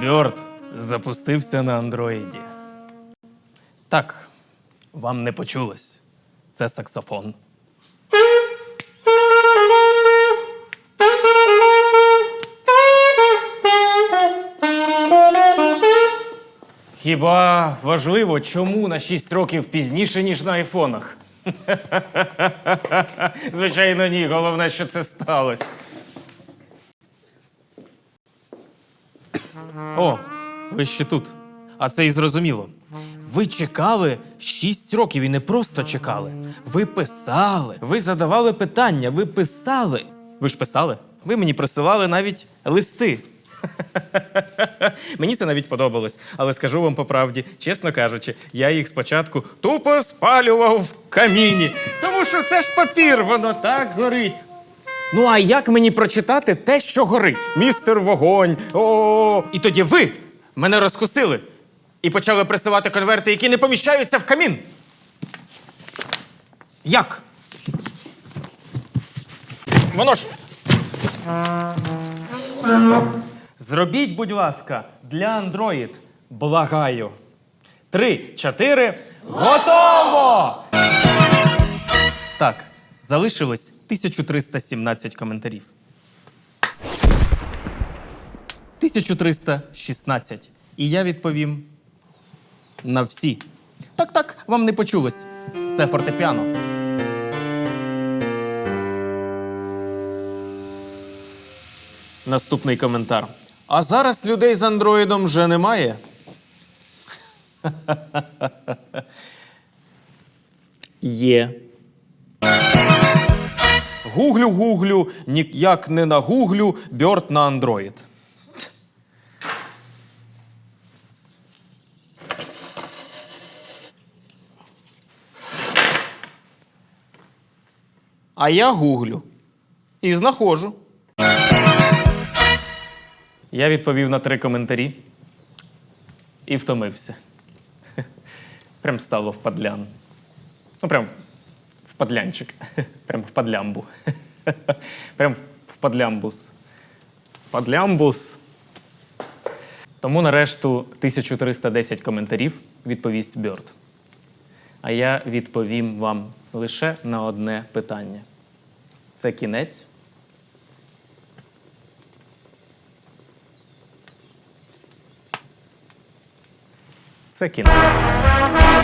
Бьорд запустився на андроїді. Так, вам не почулось. Це саксофон. Хіба важливо, чому на 6 років пізніше, ніж на айфонах? Звичайно, ні. Головне, що це сталося. О, ви ще тут. А це і зрозуміло. Ви чекали 6 років і не просто чекали. Ви писали, ви задавали питання, ви писали. Ви ж писали? Ви мені присилали навіть листи. Мені це навіть подобалось, але скажу вам по правді, чесно кажучи, я їх спочатку тупо спалював в каміні. Тому що це ж папір, воно так горить. Ну а як мені прочитати те, що горить? Містер вогонь. О, і тоді ви мене розкусили і почали присилати конверти, які не поміщаються в камін. Як? Воно ж. Зробіть, будь ласка, для Android. Благаю. Три, чотири. Готово! Так, залишилось 1317 коментарів. 1316. І я відповім на всі. Так, так, вам не почулось. Це фортепіано. Наступний коментар. А зараз людей з андроїдом вже немає. Є. Гуглю, гуглю, ніяк не на гуглю, бьорт на андроїд. А я гуглю і знаходжу. Я відповів на три коментарі і втомився. Прям стало в падлян. Ну, прям подлянчик. Прям в подлямбу. Прям в подлямбус. Подлямбус. Тому на решту 1310 коментарів відповість Бьорд. А я відповім вам лише на одне питання. Це кінець. Це кінець.